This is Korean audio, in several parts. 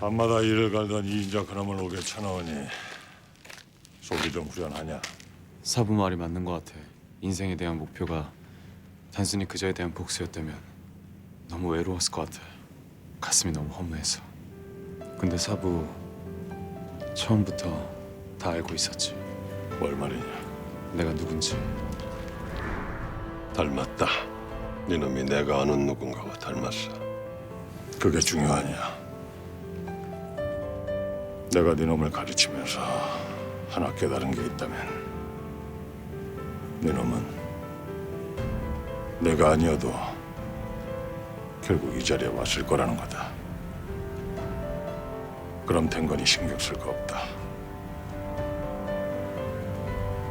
밤마다 일을 갈던 이인자 그놈을 오게 쳐넣으니 속이 좀 후련하냐? 사부 말이 맞는 것 같아. 인생에 대한 목표가 단순히 그자에 대한 복수였다면 너무 외로웠을 것 같아. 가슴이 너무 허무해서. 근데 사부 처음부터 다 알고 있었지. 뭘 말이냐? 내가 누군지. 닮았다. 네놈이 내가 아는 누군가와 닮았어. 그게 중요하냐? 내가 네 놈을 가르치면서 하나 깨달은 게 있다면 네 놈은 내가 아니어도 결국 이 자리에 왔을 거라는 거다. 그럼 된 거니 신경 쓸 거 없다.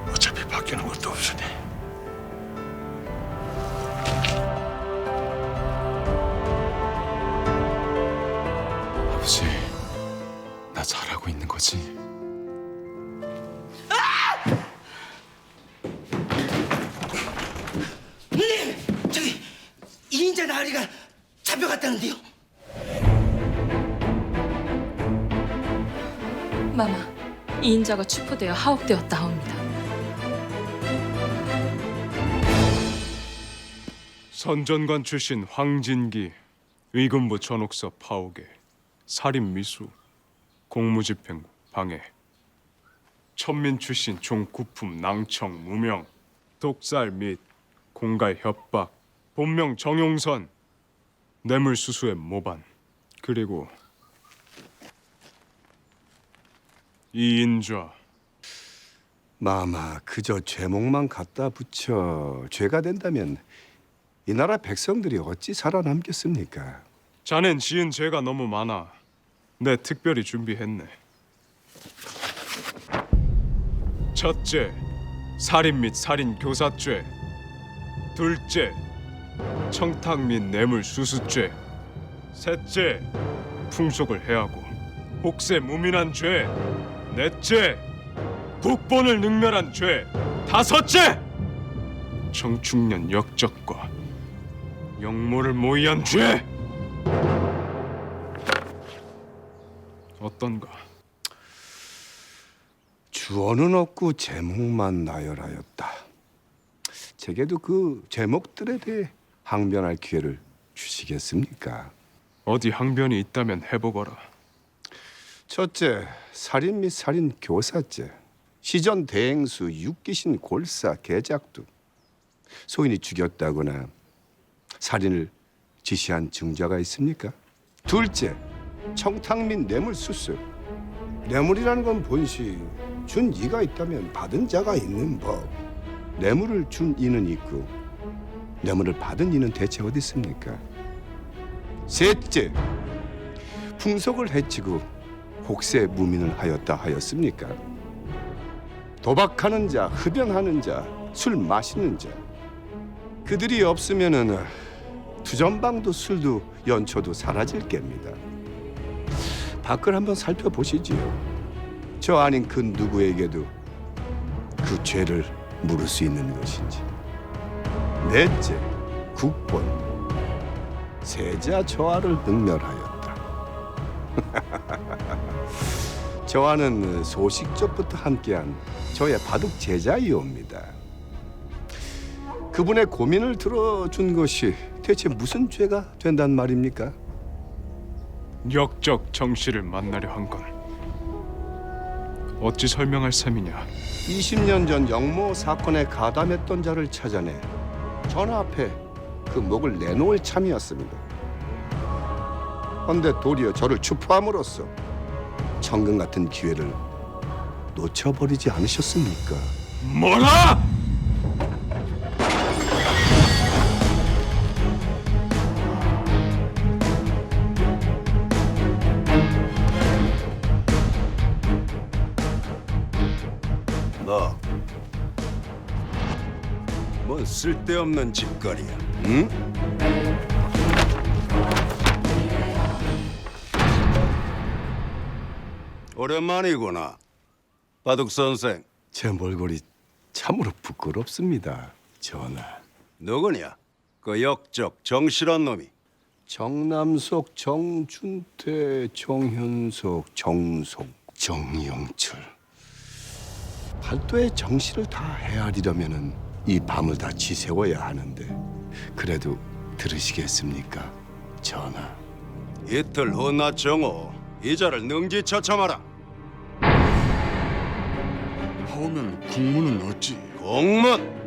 어차피 바뀌는 것도 없으니. 거지? 네, 저기 이인자 나으리가 잡혀갔다는데요. 마마, 이인자가 추포되어 하옥되었다 하옵니다. 선전관 출신 황진기, 의금부 전옥서 파옥에 살인 미수, 공무집행 방해, 천민 출신 종구품 낭청 무명, 독살 및 공갈 협박, 본명 정용선, 뇌물 수수의 모반, 그리고 이인좌, 마마 그저 죄목만 갖다 붙여 죄가 된다면 이 나라 백성들이 어찌 살아남겠습니까? 자넨 지은 죄가 너무 많아. 내 특별히 준비했네. 첫째, 살인 및 살인 교사죄. 둘째, 청탁 및 뇌물 수수죄. 셋째, 풍속을 해하고 혹세 무민한 죄. 넷째, 국본을 능멸한 죄. 다섯째, 청축년 역적과 영모를 모의한 죄. 어떤가? 주어는 없고 제목만 나열하였다. 제게도 그 제목들에 대해 항변할 기회를 주시겠습니까? 어디 항변이 있다면 해보거라. 첫째, 살인 및 살인 교사죄. 시전 대행수 육기신 골사 개작두. 소인이 죽였다거나 살인을 지시한 증자가 있습니까? 둘째, 청탁 및 뇌물 수수. 뇌물이라는 건 본시 준 이가 있다면 받은 자가 있는 법. 뇌물을 준 이는 있고 뇌물을 받은 이는 대체 어디 있습니까? 셋째, 풍속을 해치고 혹세 무민을 하였다 하였습니까? 도박하는 자, 흡연하는 자, 술 마시는 자 그들이 없으면은 두전방도 술도 연초도 사라질 겁니다. 밖을 한번 살펴보시지요. 저 아닌 그 누구에게도 그 죄를 물을 수 있는 것인지. 넷째, 국본 세자 저하를 능멸하였다. 저와는 소식적부터 함께한 저의 바둑 제자이옵니다. 그분의 고민을 들어준 것이 대체 무슨 죄가 된단 말입니까? 역적 정씨를 만나려 한 건 어찌 설명할 셈이냐? 20년 전 영모 사건에 가담했던 자를 찾아내 전화 앞에 그 목을 내놓을 참이었습니다. 헌데 도리어 저를 추포함으로써 천금 같은 기회를 놓쳐버리지 않으셨습니까? 뭐라? 쓸데없는 짓거리야, 응? 오랜만이구나. 바둑 선생. 제 몰골이 참으로 부끄럽습니다, 전하. 누구냐? 그 역적 정실한 놈이 정남석, 정준태, 정현석, 정송, 정영철. 팔도의 정시를 다 헤아리려면은 이 밤을 다 지새워야 하는데 그래도 들으시겠습니까, 전하? 이틀 후나 정오 이자를 능지 처참하라. 하오면 국문은 어찌? 공문.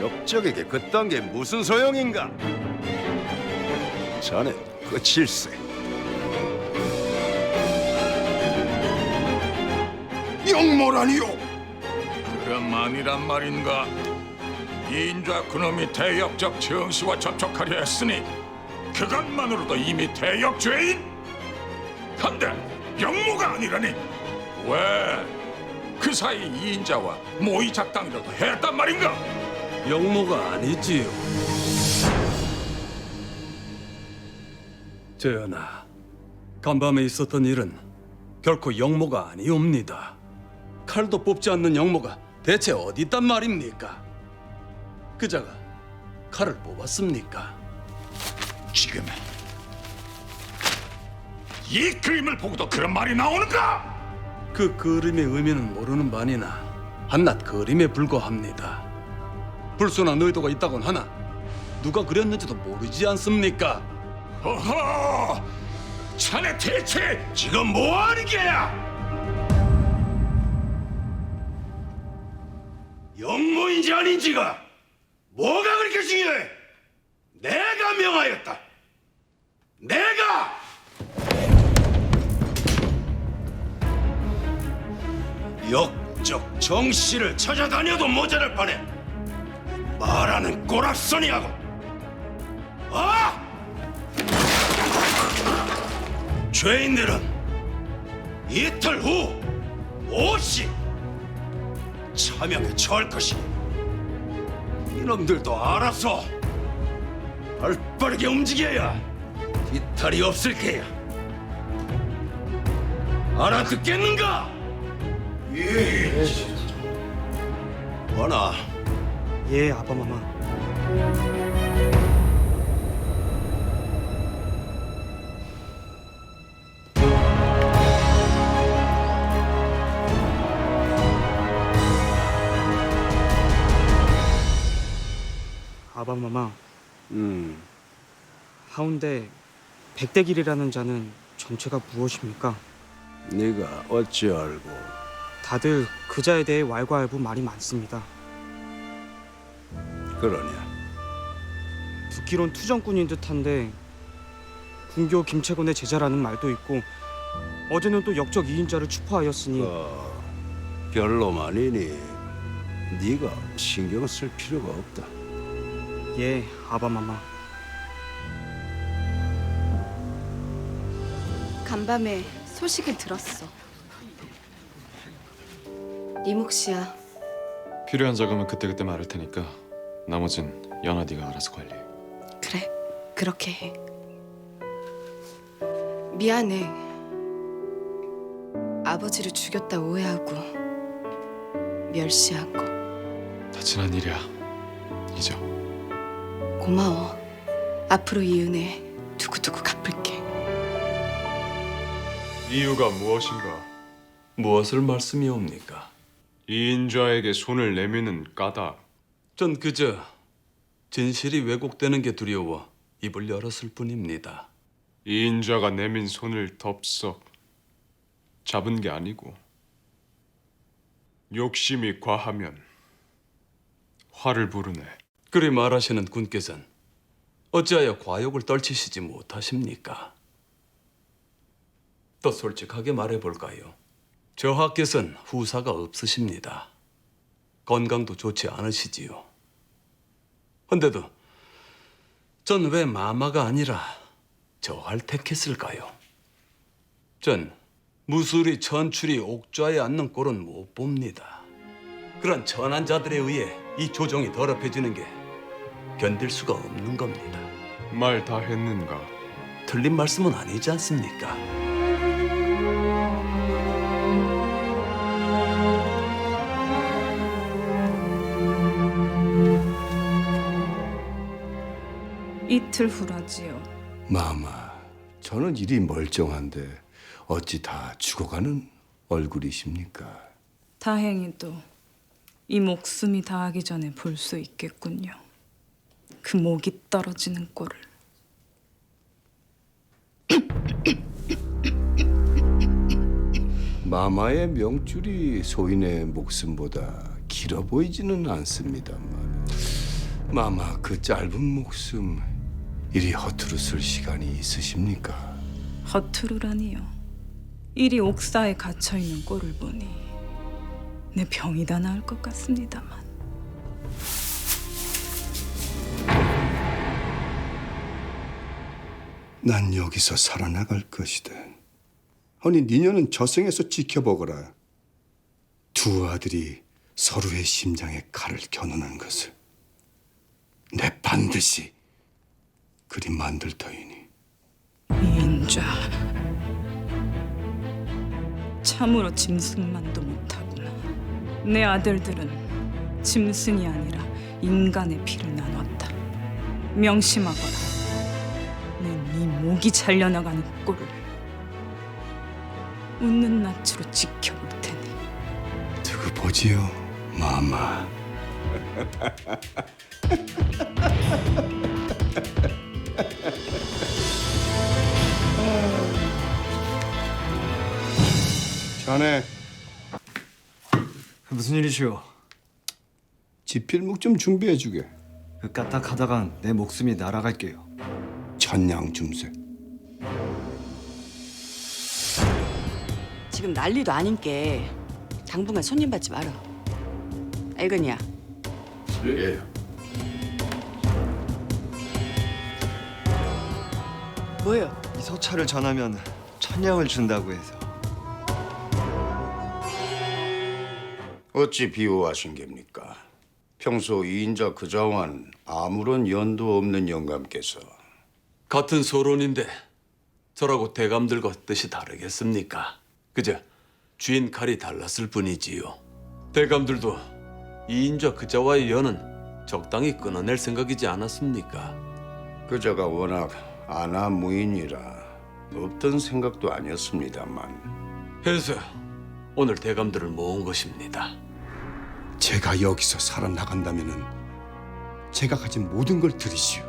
역적에게 그딴 게 무슨 소용인가? 자네 끝일세. 영모라니요? 그만이란 말인가? 이인자 그놈이 대역적 정씨와 접촉하려 했으니 그것만으로도 이미 대역죄인? 한데 영모가 아니라니 왜? 그 사이 이인자와 모의 작당이라도 했단 말인가? 영모가 아니지요. 전하, 간밤에 있었던 일은 결코 영모가 아니옵니다. 칼도 뽑지 않는 영모가 대체 어디 있단 말입니까? 그자가 칼을 뽑았습니까? 지금 이 그림을 보고도 그런 말이 나오는가? 그 그림의 의미는 모르는 반이나 한낱 그림에 불과합니다. 불순한 의도가 있다곤 하나 누가 그렸는지도 모르지 않습니까? 어허! 자네 대체 지금 뭐하는 게야? 영모인지 아닌지가 뭐가 그렇게 중요해? 내가 명하였다. 내가! 역적 정씨를 찾아다녀도 모자랄 판에 말하는 꼬락서니하고 아! 죄인들은 이틀 후 오시 참여에 처할 것이니 이놈들도 알아서 발빠르게 움직여야 이탈이 없을 게야 알아듣겠는가? 예. 원아 예, 아바마마. 아바마마 음, 하운데 백대길이라는 자는 정체가 무엇입니까? 네가 어찌 알고? 다들 그 자에 대해 왈가왈부 말이 많습니다. 그러냐? 듣기론 투정꾼인 듯한데 군교 김채곤의 제자라는 말도 있고 어제는 또 역적 이인자를 추파하였으니 어, 별로만이니 네가 신경 쓸 필요가 없다. 예 아바마마 간밤에 소식을 들었어. 네 몫이야. 필요한 자금은 그때그때 말할 테니까 나머진 연아 네가 알아서 관리해. 그래, 그렇게 해. 미안해. 아버지를 죽였다 오해하고 멸시한 거 다 지난 일이야. 잊어. 고마워. 앞으로 이 은혜 두고두고 갚을게. 이유가 무엇인가? 무엇을 말씀이옵니까? 이인자에게 손을 내미는 까닭. 전 그저 진실이 왜곡되는 게 두려워 입을 열었을 뿐입니다. 이인자가 내민 손을 덥석 잡은 게 아니고 욕심이 과하면 화를 부르네. 그리 말하시는 군께서는 어찌하여 과욕을 떨치시지 못하십니까? 더 솔직하게 말해볼까요? 저하께서는 후사가 없으십니다. 건강도 좋지 않으시지요. 헌데도 전 왜 마마가 아니라 저할 택했을까요? 전 무술이 천출이 옥좌에 앉는 꼴은 못 봅니다. 그런 천한 자들에 의해 이 조정이 더럽혀지는 게 견딜 수가 없는 겁니다. 말 다 했는가? 틀린 말씀은 아니지 않습니까? 이 이틀 후라지요. 마마, 저는 일이 멀쩡한데 어찌 다 죽어가는 얼굴이십니까? 다행히도 이 목숨이 다하기 전에 볼 수 있겠군요. 그 목이 떨어지는 꼴을. 마마의 명줄이 소인의 목숨보다 길어 보이지는 않습니다만 마마 그 짧은 목숨 이리 허투루 쓸 시간이 있으십니까? 허투루라니요. 일이 옥사에 갇혀 있는 꼴을 보니 내 병이 다 나을 것 같습니다만. 난 여기서 살아나갈 것이다. 아니 니녀는 저승에서 지켜보거라. 두 아들이 서로의 심장에 칼을 겨누는 것을 내 반드시 그리 만들 터이니. 이인자. 참으로 짐승만도 못하구나. 내 아들들은 짐승이 아니라 인간의 피를 나눴다. 명심하거라. 내네 목이 잘려나가는 꼴을 웃는 낯으로 지켜볼 테니. 두고 보지요, 마마. 자네 무슨 일이시오? 지필묵 좀 준비해 주게. 그 까딱하다간 내 목숨이 날아갈게요. 천냥 줌세. 지금 난리도 아닌 게 당분간 손님 받지 마라. 알겠냐? 예. 뭐요? 이 서찰을 전하면 천냥을 준다고 해서. 어찌 비호하신 겁니까? 평소 이인자 그자와는 아무런 연도 없는 영감께서 같은 소론인데 저라고 대감들과 뜻이 다르겠습니까? 그저 주인 칼이 달랐을 뿐이지요. 대감들도 이인자 그자와의 연은 적당히 끊어낼 생각이지 않았습니까? 그자가 워낙 아나무인이라 없던 생각도 아니었습니다만 해서 오늘 대감들을 모은 것입니다. 제가 여기서 살아나간다면은 제가 가진 모든 걸 드리시오.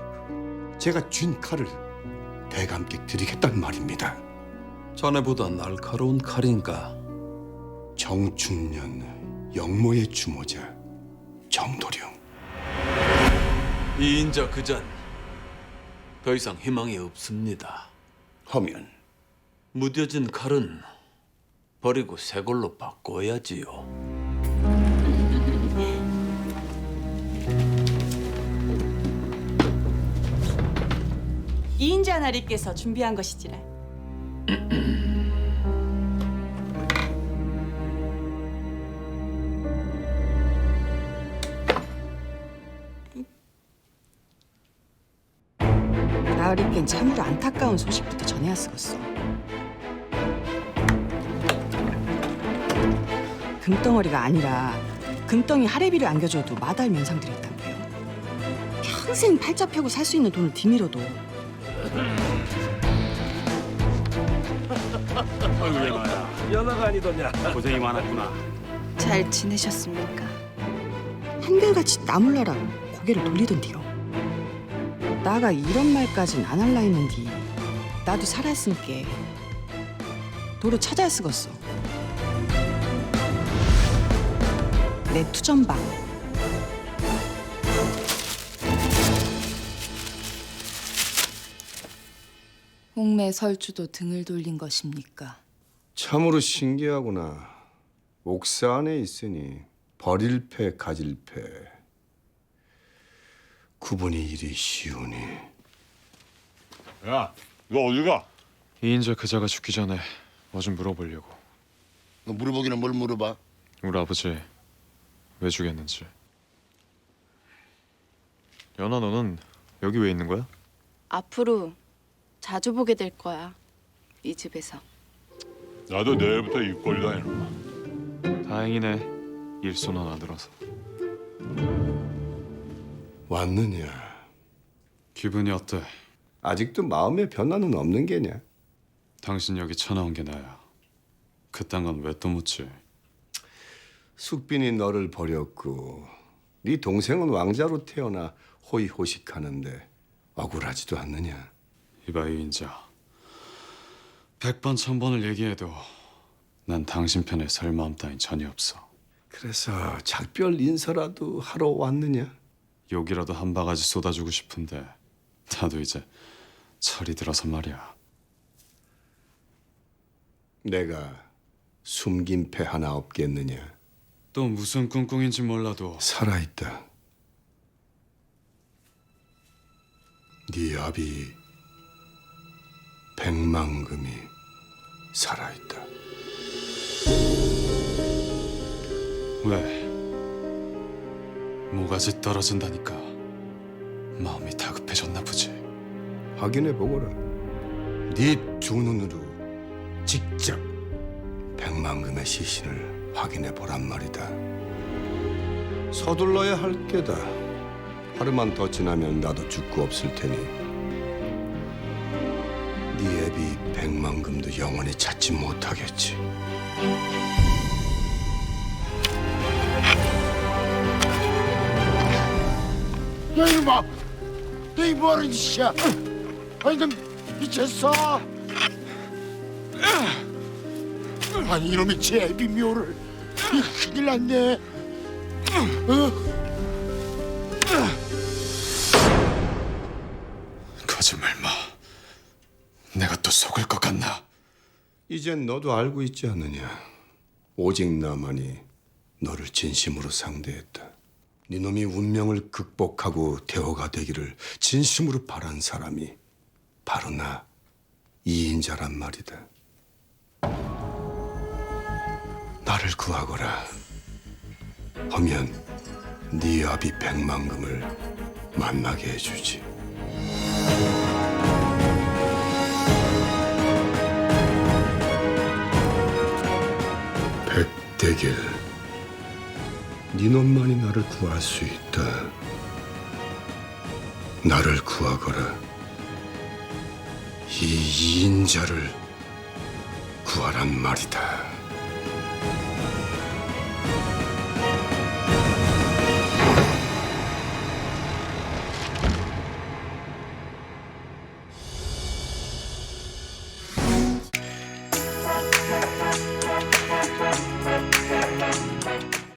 제가 쥔 칼을 대감께 드리겠단 말입니다. 자네보다 날카로운 칼인가? 정충년 영모의 주모자 정도령. 이인자 그잔 더 이상 희망이 없습니다. 하면 무뎌진 칼은 버리고 새 걸로 바꿔야지요. 이인자 나리께서 준비한 것이지라. 나으리께는 참으로 안타까운 소식부터 전해야 쓰겠어. 금덩어리가 아니라 금덩이 하레비를 안겨줘도 마다할 면상들이 있다고요. 평생 팔자 펴고 살 수 있는 돈을 뒤밀어도 고생이 많았구나. 잘 지내셨습니까? 한결같이 나몰라라 고개를 돌리던디요. 나가 이런 말까진 안 할라 했는디 나도 살아있으니까 도로 찾아야 쓰겄어. 내 투전방 홍매 설주도 등을 돌린 것입니까? 참으로 신기하구나. 옥사 안에 있으니 버릴 패 가질 패 구분이 이리 쉬우니 야, 너 어디 가? 이인자 그자가 죽기 전에 뭐 좀 물어보려고. 너 물어보기는 뭘 물어봐? 우리 아버지 왜 죽였는지. 연아 너는 여기 왜 있는 거야? 앞으로 자주 보게 될 거야. 이 집에서. 나도 내일부터 입골이다 이놈아. 다행이네. 일손은 안 들어서. 왔느냐 기분이 어때? 아직도 마음의 변화는 없는 게냐? 당신 여기 쳐나온 게 나야. 그딴 건 왜 또 묻지? 숙빈이 너를 버렸고 네 동생은 왕자로 태어나 호의호식하는데 억울하지도 않느냐? 이봐 이인자. 백번 천번을 얘기해도 난 당신 편에 설 마음 따윈 전혀 없어. 그래서 작별 인사라도 하러 왔느냐? 욕이라도 한 바가지 쏟아주고 싶은데 나도 이제 철이 들어서 말이야. 내가 숨긴 패 하나 없겠느냐? 또 무슨 꿍꿍인지 몰라도 살아있다. 네 아비 백만금이 살아있다. 왜? 모가지 떨어진다니까 마음이 다급해졌나 보지. 확인해 보거라. 네두 눈으로 직접 백만금의 시신을 확인해 보란 말이다. 서둘러야 할 게다. 하루만 더 지나면 나도 죽고 없을 테니. 네 애비 백만금도 영원히 찾지 못하겠지. 야 이놈아 너 이거 뭐하는 짓이야 아니 너 미쳤어 아니 이놈이 제 애비 묘를 큰일 났네 어? 내가 또 속을 것 같나? 이젠 너도 알고 있지 않느냐? 오직 나만이 너를 진심으로 상대했다. 네 놈이 운명을 극복하고 대호가 되기를 진심으로 바란 사람이 바로 나 이인자란 말이다. 나를 구하거라. 하면 네 아비 백만금을 만나게 해주지. 백대길, 네 놈만이 나를 구할 수 있다. 나를 구하거라. 이 이인자를 구하란 말이다.